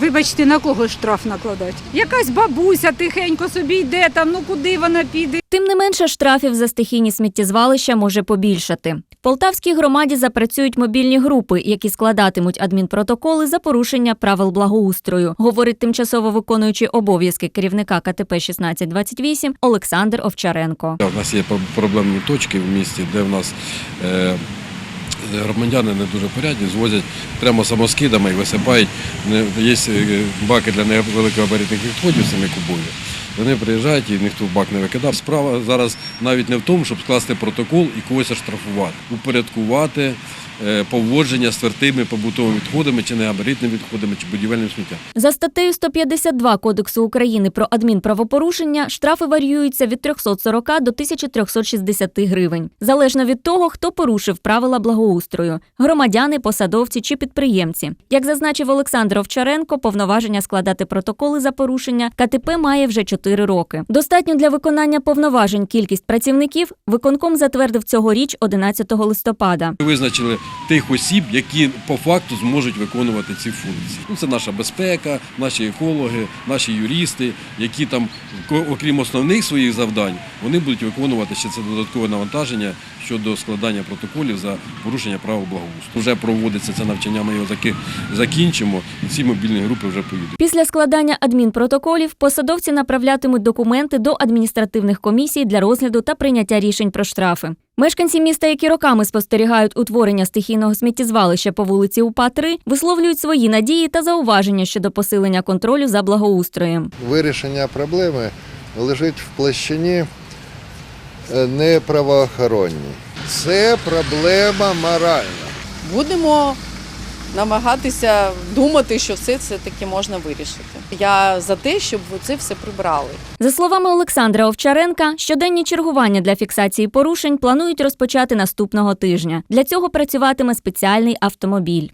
Вибачте, на кого штраф накладати? Якась бабуся тихенько собі йде там, ну куди вона піде? Тим не менше, штрафів за стихійні сміттєзвалища може побільшати. В Полтавській громаді запрацюють мобільні групи, які складатимуть адмінпротоколи за порушення правил благоустрою, говорить тимчасово виконуючий обов'язки керівника КТП 1628 Олександр Овчаренко. У нас є пр- проблемні точки в місті, де в нас е, громадяни не дуже порядні, звозять прямо самоскидами і висипають. Є е, баки для невеликогабаритних відходів, самі кубові. Вони приїжджають і ніхто в бак не викидав. Справа зараз навіть не в тому, щоб скласти протокол і когось оштрафувати, упорядкувати е, поводження з твердими побутовими відходами, чи негабаритними відходами, чи будівельним сміттям. За статтею 152 Кодексу України про адмінправопорушення штрафи варіюються від 340 до 1360 гривень, залежно від того, хто порушив правила благоустрою громадяни, посадовці чи підприємці. Як зазначив Олександр Овчаренко, повноваження складати протоколи за порушення КТП має вже 4 роки. Достатньо для виконання повноважень кількість працівників виконком затвердив цьогоріч 11 листопада. Визначили тих осіб, які по факту зможуть виконувати ці функції. Ну, це наша безпека, наші екологи, наші юристи, які там, окрім основних своїх завдань, вони будуть виконувати ще це додаткове навантаження щодо складання протоколів за порушення правил благоустрою. Вже проводиться це навчання, ми його закінчимо, ці мобільні групи вже поїдуть. Після складання адмінпротоколів посадовці направлятимуть документи до адміністративних комісій для розгляду та прийняття рішень про штрафи. Мешканці міста, які роками спостерігають утворення стихійного сміттєзвалища по вулиці УПА 3 висловлюють свої надії та зауваження щодо посилення контролю за благоустроєм. вирішення проблеми лежить в площині е, не правоохоронній. Це проблема моральна. будемо намагатися думати, що все це таки можна вирішити. Я за те, щоб це все прибрали. За словами Олександра Овчаренка, щоденні чергування для фіксації порушень планують розпочати наступного тижня. Для цього працюватиме спеціальний автомобіль.